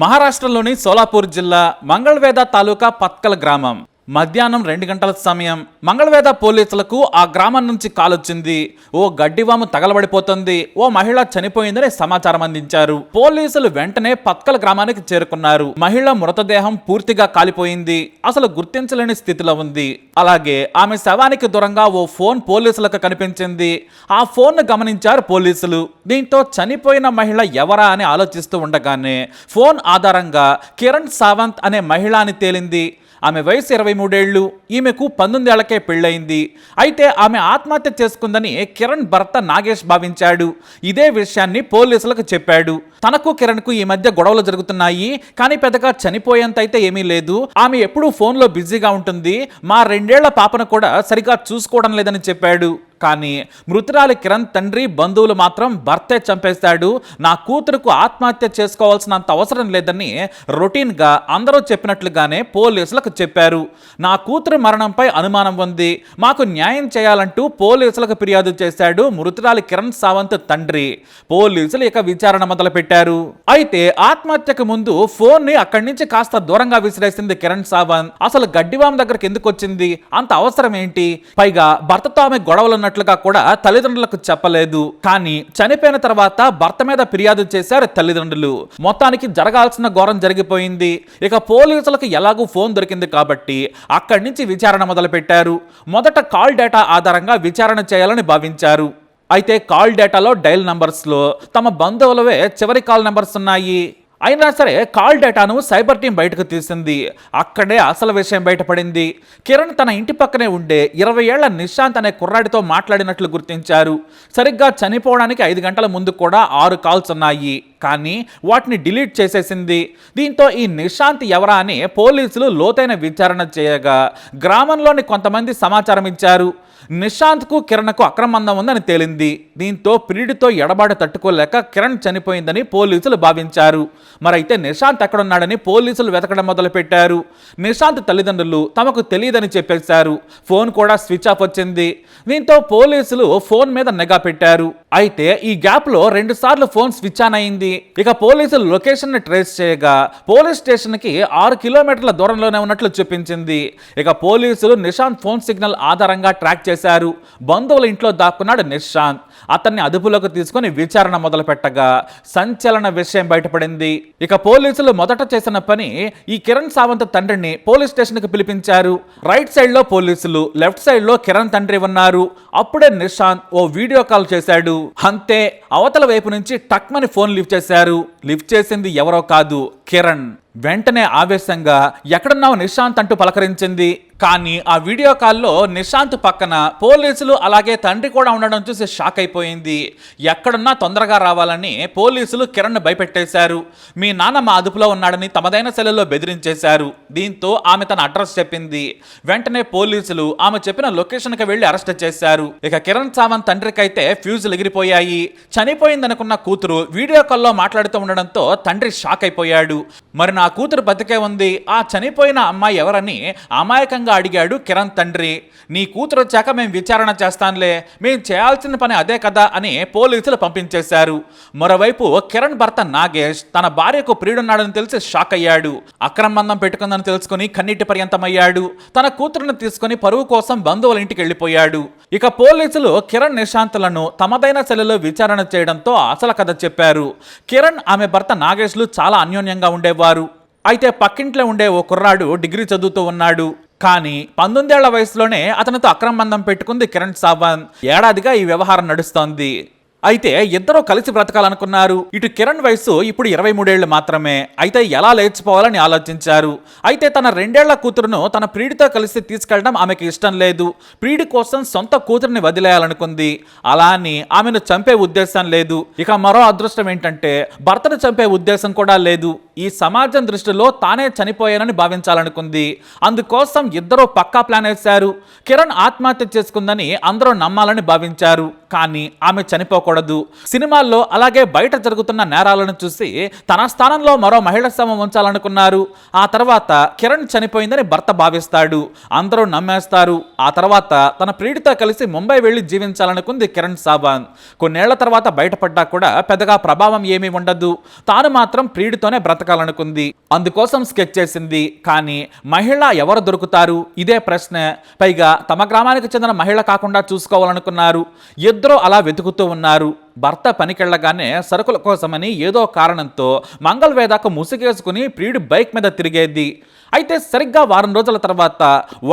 మహారాష్ట్రలోని సోలాపూర్ జిల్లా మంగళవేద తాలూకా పత్కల్ గ్రామం. మధ్యాహ్నం రెండు గంటల సమయం మంగళవేద పోలీసులకు ఆ గ్రామం నుంచి కాలొచ్చింది. ఓ గడ్డివాము తగలబడిపోతుంది. ఓ మహిళ చనిపోయిందని సమాచారం అందించారు. పోలీసులు వెంటనే పత్కల గ్రామానికి చేరుకున్నారు. మహిళ మృతదేహం పూర్తిగా కాలిపోయింది. అసలు గుర్తించలేని స్థితిలో ఉంది. అలాగే ఆమె శవానికి దూరంగా ఓ ఫోన్ పోలీసులకు కనిపించింది. ఆ ఫోన్ గమనించారు పోలీసులు. దీంతో చనిపోయిన మహిళ ఎవరా అని ఆలోచిస్తూ ఉండగానే ఫోన్ ఆధారంగా కిరణ్ సావంత్ అనే మహిళ అని తేలింది. ఆమె వయసు ఇరవై మూడేళ్ళు ఈమెకు పంతొమ్మిదేళ్ళకే పెళ్ళయింది. అయితే ఆమె ఆత్మహత్య చేసుకుందని కిరణ్ భర్త నాగేష్ భావించాడు. ఇదే విషయాన్ని పోలీసులకు చెప్పాడు. తనకు కిరణ్కు ఈ మధ్య గొడవలు జరుగుతున్నాయి. కానీ పెద్దగా చనిపోయేంత అయితే ఏమీ లేదు. ఆమె ఎప్పుడూ ఫోన్లో బిజీగా ఉంటుంది. మా రెండేళ్ళ పాపను కూడా సరిగా చూసుకోవడం లేదని చెప్పాడు. కానీ మృతురాలి కిరణ్ తండ్రి బంధువులు మాత్రం భర్తే చంపేశాడు. నా కూతురుకు ఆత్మహత్య చేసుకోవాల్సినంత అవసరం లేదని రొటీన్గా అందరూ చెప్పినట్లుగానే పోలీసులకు చెప్పారు. నా కూతురు మరణంపై అనుమానం ఉంది. మాకు న్యాయం చేయాలంటూ పోలీసులకు ఫిర్యాదు చేశాడు మృతురాలి కిరణ్ సావంత్ తండ్రి. పోలీసులు ఇక విచారణ మొదలుపెట్టారు. అయితే ఆత్మహత్యకు ముందు ఫోన్ని అక్కడి నుంచి కాస్త దూరంగా విసిరేసింది కిరణ్ సావంత్. అసలు గడ్డివాం దగ్గరికి ఎందుకు వచ్చింది? అంత అవసరం ఏంటి? పైగా భర్తతో ఆమె గొడవలు చేసినట్లుగా కూడా తల్లిదండ్రులకు చెప్పలేదు. కానీ చనిపోయిన తర్వాత భర్త మీద ఫిర్యాదు చేశారు తల్లిదండ్రులు. మొత్తానికి జరగాల్సిన ఘోరం జరిగిపోయింది. ఇక పోలీసులకు ఎలాగూ ఫోన్ దొరికింది కాబట్టి అక్కడి నుంచి విచారణ మొదలుపెట్టారు. మొదట కాల్ డేటా ఆధారంగా విచారణ చేయాలని భావించారు. అయితే కాల్ డేటాలో డైల్ నంబర్స్లో తమ బంధువులవే చివరి కాల్ నంబర్స్ ఉన్నాయి. అయినా సరే కాల్ డేటాను సైబర్ టీం బయటకు తీసింది. అక్కడే అసలు విషయం బయటపడింది. కిరణ్ తన ఇంటి పక్కనే ఉండే ఇరవై ఏళ్ళ నిశాంత్ అనే కుర్రాడితో మాట్లాడినట్లు గుర్తించారు. సరిగ్గా చనిపోవడానికి ఐదు గంటల ముందు కూడా ఆరు కాల్స్ ఉన్నాయి. కానీ వాటిని డిలీట్ చేసేసింది. దీంతో ఈ నిశాంత్ ఎవరా అని పోలీసులు లోతైన విచారణ చేయగా గ్రామంలోని కొంతమంది సమాచారం ఇచ్చారు. నిశాంత్కు కిరణ్కు అక్రమందం ఉందని తేలింది. దీంతో ప్రియుడితో ఎడబాటు తట్టుకోలేక కిరణ్ చనిపోయిందని పోలీసులు భావించారు. మరైతే నిశాంత్ ఎక్కడున్నాడని పోలీసులు వెతకడం మొదలుపెట్టారు. నిశాంత్ తల్లిదండ్రులు తమకు తెలియదని చెప్పేశారు. ఫోన్ కూడా స్విచ్ ఆఫ్ వచ్చింది. దీంతో పోలీసులు ఫోన్ మీద నిఘా పెట్టారు. అయితే ఈ గ్యాప్లో రెండు సార్లు ఫోన్ స్విచ్ ఆన్ అయింది. ఇక పోలీసులు లొకేషన్ని ట్రేస్ చేయగా పోలీస్ స్టేషన్కి ఆరు కిలోమీటర్ల దూరంలోనే ఉన్నట్లు చూపించింది. ఇక పోలీసులు నిశాంత్ ఫోన్ సిగ్నల్ ఆధారంగా ట్రాక్ చేశారు. బంధువుల ఇంట్లో దాక్కున్నాడు నిశాంత్ అతన్ని అదుపులోకి తీసుకొని విచారణ మొదలు పెట్టగా సంచలన విషయం బయటపడింది. ఇక పోలీసులు మొదట చేసిన పని ఈ కిరణ్ సావంత్ తండ్రిని పోలీస్ స్టేషన్కి పిలిపించారు. రైట్ సైడ్లో పోలీసులు లెఫ్ట్ సైడ్లో కిరణ్ తండ్రి ఉన్నారు. అప్పుడే నిశాంత్ ఓ వీడియో కాల్ చేశాడు. అంతే అవతల వైపు నుంచి టక్మని ఫోన్ లిఫ్ట్ చేశారు. లిఫ్ట్ చేసింది ఎవరో కాదు కిరణ్. వెంటనే ఆవేశంగా ఎక్కడున్నావు నిశాంత్? అంటూ పలకరించింది. కానీ ఆ వీడియో కాల్లో నిశాంత్ పక్కన పోలీసులు అలాగే తండ్రి కూడా ఉండడం చూసి షాక్ అయిపోయింది. ఎక్కడున్నా తొందరగా రావాలని పోలీసులు కిరణ్ భయపెట్టేశారు. మీ నాన్న మా అదుపులో ఉన్నాడని తమదైన సెలలో బెదిరించేశారు. దీంతో ఆమె తన అడ్రస్ చెప్పింది. వెంటనే పోలీసులు ఆమె చెప్పిన లొకేషన్కి వెళ్ళి అరెస్ట్ చేశారు. ఇక కిరణ్ సావంత్ తండ్రికైతే ఫ్యూజులు ఎగిరిపోయాయి. చనిపోయిందనుకున్న కూతురు వీడియో కాల్లో మాట్లాడుతూ ఉండడంతో తండ్రి షాక్ అయిపోయాడు. మరి నా కూతురు బతికే ఉంది ఆ చనిపోయిన అమ్మాయి ఎవరని అమాయకంగా అడిగాడు కిరణ్ తండ్రి. నీ కూతురు వచ్చాక మేము విచారణ చేస్తానులే మేము చేయాల్సిన పని అదే కదా అని పోలీసులు పంపించేశారు. మరోవైపు కిరణ్ భర్త నాగేష్ తన భార్యకు ప్రియుడున్నాడని తెలిసి షాక్ అయ్యాడు. అక్రమందం పెట్టుకుందని తెలుసుకుని కన్నీటి పర్యంతమయ్యాడు. తన కూతురును తీసుకుని పరువు కోసం బంధువుల ఇంటికి వెళ్ళిపోయాడు. ఇక పోలీసులు కిరణ్ నిశాంతులను తమదైన శైలిలో విచారణ చేయడంతో అసలు కథ చెప్పారు. కిరణ్ ఆమె భర్త నాగేష్లు చాలా అన్యోన్యంగా ఉండేవారు. అయితే పక్కింట్లో ఉండే ఓ కుర్రాడు డిగ్రీ చదువుతూ ఉన్నాడు. కానీ పంతొమ్మిదేళ్ళ వయసులోనే అతనితో అక్రమందం పెట్టుకుంది కిరణ్ సావంత్. ఏడాదిగా ఈ వ్యవహారం నడుస్తోంది. అయితే ఇద్దరూ కలిసి బ్రతకాలనుకున్నారు. ఇటు కిరణ్ వయసు ఇప్పుడు ఇరవై మూడేళ్ళు మాత్రమే. అయితే ఎలా లేచిపోవాలని ఆలోచించారు. అయితే తన రెండేళ్ళ కూతురును తన ప్రియుడితో కలిసి తీసుకెళ్ళడం ఆమెకి ఇష్టం లేదు. ప్రియుడి కోసం సొంత కూతురిని వదిలేయాలనుకుంది. అలా అని ఆమెను చంపే ఉద్దేశం లేదు. ఇక మరో అదృష్టం ఏంటంటే భర్తను చంపే ఉద్దేశం కూడా లేదు. ఈ సమాజం దృష్టిలో తానే చనిపోయానని భావించాలనుకుంది. అందుకోసం ఇద్దరూ పక్కా ప్లాన్ వేశారు. కిరణ్ ఆత్మహత్య చేసుకుందని అందరూ నమ్మాలని భావించారు. కానీ ఆమె చనిపోకూడదు. సినిమాల్లో అలాగే బయట జరుగుతున్న నేరాలను చూసి తన స్థానంలో మరో మహిళ శవం ఉంచాలనుకున్నారు. ఆ తర్వాత కిరణ్ చనిపోయిందని భర్త భావిస్తాడు. అందరూ నమ్మేస్తారు. ఆ తర్వాత తన ప్రియుడితో కలిసి ముంబై వెళ్ళి జీవించాలనుకుంది కిరణ్ సాబాన్ కొన్నేళ్ళ తర్వాత బయటపడ్డా కూడా పెద్దగా ప్రభావం ఏమీ ఉండదు. తాను మాత్రం ప్రియుడితోనే బ్రతక బ్రతకాలనుకుంది అందుకోసం స్కెచ్ చేసింది. కానీ మహిళ ఎవరు దొరుకుతారు? ఇదే ప్రశ్న. పైగా తమ గ్రామానికి చెందిన మహిళ కాకుండా చూసుకోవాలనుకున్నారు. ఇద్దరు అలా వెతుకుతూ ఉన్నారు. భర్త పనికెళ్ళగానే సరుకుల కోసమని ఏదో కారణంతో మంగళవేదకు ముసుగేసుకుని ప్రియుడి బైక్ మీద తిరిగేది. అయితే సరిగ్గా వారం రోజుల తర్వాత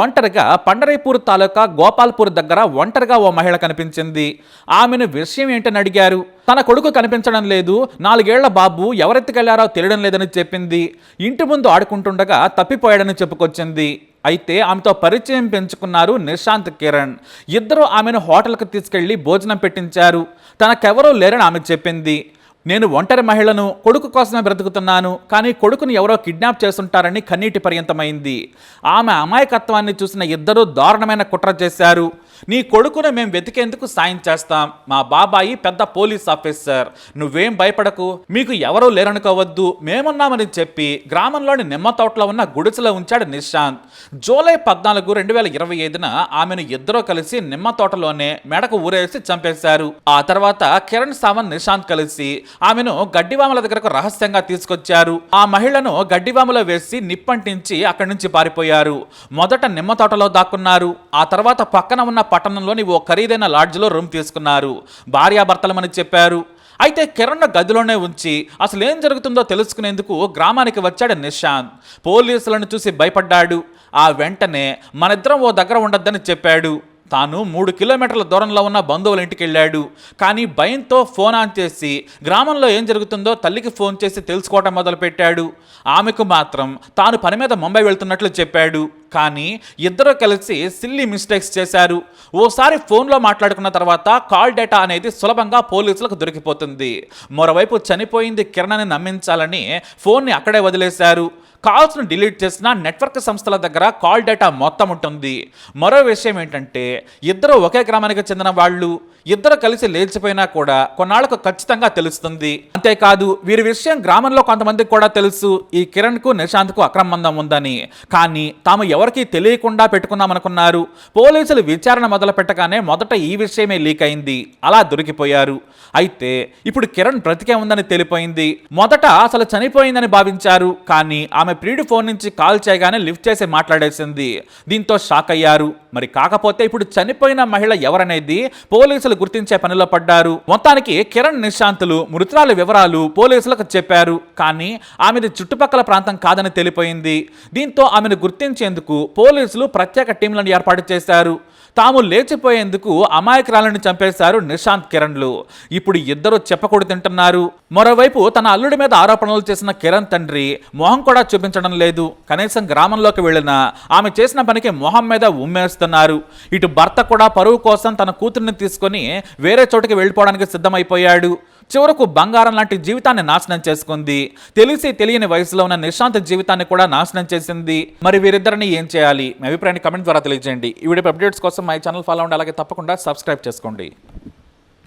ఒంటరిగా పండరీపూర్ తాలూకా గోపాల్పూర్ దగ్గర ఒంటరిగా ఓ మహిళ కనిపించింది. ఆమెను విషయం ఏంటని అడిగారు. తన కొడుకు కనిపించడం లేదు. నాలుగేళ్ళ బాబు ఎవరెత్తుకెళ్ళారో తెలియడం లేదని చెప్పింది. ఇంటి ముందు ఆడుకుంటుండగా తప్పిపోయాడని చెప్పుకొచ్చింది. అయితే ఆమెతో పరిచయం పెంచుకున్నారు నిశాంత్ కిరణ్. ఇద్దరు ఆమెను హోటల్కి తీసుకెళ్ళి భోజనం పెట్టించారు. తనకెవరూ లేరని ఆమె చెప్పింది. నేను ఒంటరి మహిళను కొడుకు కోసమే బ్రతుకుతున్నాను కానీ కొడుకును ఎవరో కిడ్నాప్ చేస్తుంటారని కన్నీటి పర్యంతమైంది. ఆమె అమాయకత్వాన్ని చూసిన ఇద్దరూ దారుణమైన కుట్ర చేశారు. నీ కొడుకును మేము వెతికేందుకు సాయం చేస్తాం. మా బాబాయి పెద్ద పోలీస్ ఆఫీసర్. నువ్వేం భయపడకు మీకు ఎవరూ లేరనుకోవద్దు. మేమున్నామని చెప్పి గ్రామంలోని నిమ్మ తోటలో ఉన్న గుడిసెలో ఉంచాడు నిశాంత్. జూలై పద్నాలుగు రెండు వేల ఇరవై ఐదున ఆమెను ఇద్దరూ కలిసి నిమ్మ తోటలోనే మెడకు ఊరేసి చంపేశారు. ఆ తర్వాత కిరణ్ సావంత్ నిశాంత్ కలిసి ఆమెను గడ్డివామల దగ్గరకు రహస్యంగా తీసుకొచ్చారు. ఆ మహిళను గడ్డివామలో వేసి నిప్పంటించి అక్కడి నుంచి పారిపోయారు. మొదట నిమ్మ తోటలో దాక్కున్నారు. ఆ తర్వాత పక్కన ఉన్న పట్టణంలోని ఓ ఖరీదైన లాడ్జ్లో రూమ్ తీసుకున్నారు. భార్యాభర్తలమని చెప్పారు. అయితే కిరణ్ గదిలోనే ఉంచి అసలు ఏం జరుగుతుందో తెలుసుకునేందుకు గ్రామానికి వచ్చాడు నిశాంత్. పోలీసులను చూసి భయపడ్డాడు. ఆ వెంటనే మనిద్దరం ఓ దగ్గర ఉండొద్దని చెప్పాడు. తాను మూడు కిలోమీటర్ల దూరంలో ఉన్న బంధువుల ఇంటికి వెళ్ళాడు కానీ భయంతో ఫోన్ ఆన్ చేసి గ్రామంలో ఏం జరుగుతుందో తల్లికి ఫోన్ చేసి తెలుసుకోవటం మొదలుపెట్టాడు. ఆమెకు మాత్రం తాను పని మీద ముంబై వెళ్తున్నట్లు చెప్పాడు. కానీ ఇద్దరూ కలిసి సిల్లీ మిస్టేక్స్ చేశారు. ఓసారి ఫోన్లో మాట్లాడుకున్న తర్వాత కాల్ డేటా అనేది సులభంగా పోలీసులకు దొరికిపోతుంది. మరోవైపు చనిపోయింది కిరణ్ని నమ్మించాలని ఫోన్ని అక్కడే వదిలేశారు. కాల్స్ను డిలీట్ చేసిన నెట్వర్క్ సంస్థల దగ్గర కాల్ డేటా మొత్తం ఉంటుంది. మరో విషయం ఏంటంటే ఇద్దరు ఒకే గ్రామానికి చెందిన వాళ్ళు ఇద్దరు కలిసి లేచిపోయినా కూడా కొన్నాళ్ళకు ఖచ్చితంగా తెలుస్తుంది. అంతేకాదు వీరి విషయం గ్రామంలో కొంతమందికి కూడా తెలుసు. ఈ కిరణ్కు నిశాంత్కు అక్రమందం ఉందని. కానీ తాము ఎవరికీ తెలియకుండా పెట్టుకున్నామనుకున్నారు. పోలీసులు విచారణ మొదలు పెట్టగానే మొదట ఈ విషయమే లీక్ అయింది. అలా దొరికిపోయారు. అయితే ఇప్పుడు కిరణ్ బ్రతికే ఉందని తెలిపోయింది. మొదట అసలు చనిపోయిందని భావించారు. కానీ ఆమె ప్రియుడి ఫోన్ నుంచి కాల్ చేయగానే లిఫ్ట్ చేసి మాట్లాడేసింది. దీంతో షాక్ అయ్యారు. మరి కాకపోతే ఇప్పుడు చనిపోయిన మహిళ ఎవరనేది పోలీసులు గుర్తించే పనిలో పడ్డారు. మొత్తానికి కిరణ్ నిశాంతులు మృతురాల వివరాలు పోలీసులకు చెప్పారు. కానీ ఆమెది చుట్టుపక్కల ప్రాంతం కాదని తెలిపోయింది. దీంతో ఆమెను గుర్తించేందుకు పోలీసులు ప్రత్యేక టీంలను ఏర్పాటు చేశారు. తాము లేచిపోయేందుకు అమాయకురాలను చంపేశారు నిశాంత్ కిరణ్లు. ఇప్పుడు ఇద్దరు చెప్పకూడదు తింటున్నారు. మరోవైపు తన అల్లుడి మీద ఆరోపణలు చేసిన కిరణ్ తండ్రి మొహం కూడా చూపించడం లేదు. కనీసం గ్రామంలోకి వెళ్ళిన ఆమె చేసిన పనికి మొహం మీద ఉమ్మేస్తున్నారు. ఇటు భర్త కూడా పరువు కోసం తన కూతుర్ని తీసుకొని వేరే చోటుకి వెళ్ళిపోవడానికి సిద్ధమైపోయాడు. చివరకు బంగారం లాంటి జీవితాన్ని నాశనం చేసుకుంది. తెలిసి తెలియని వయసులో ఉన్న నిశాంత్ జీవితాన్ని కూడా నాశనం చేసింది. మరి వీరిద్దరిని ఏం చేయాలి? మీ అభిప్రాయాన్ని కమెంట్ ద్వారా తెలియజేయండి. ఈ వీడియో అప్డేట్స్ కోసం మై ఛానల్ ఫాలో అవ్వండి. అలాగే తప్పకుండా సబ్స్క్రైబ్ చేసుకోండి.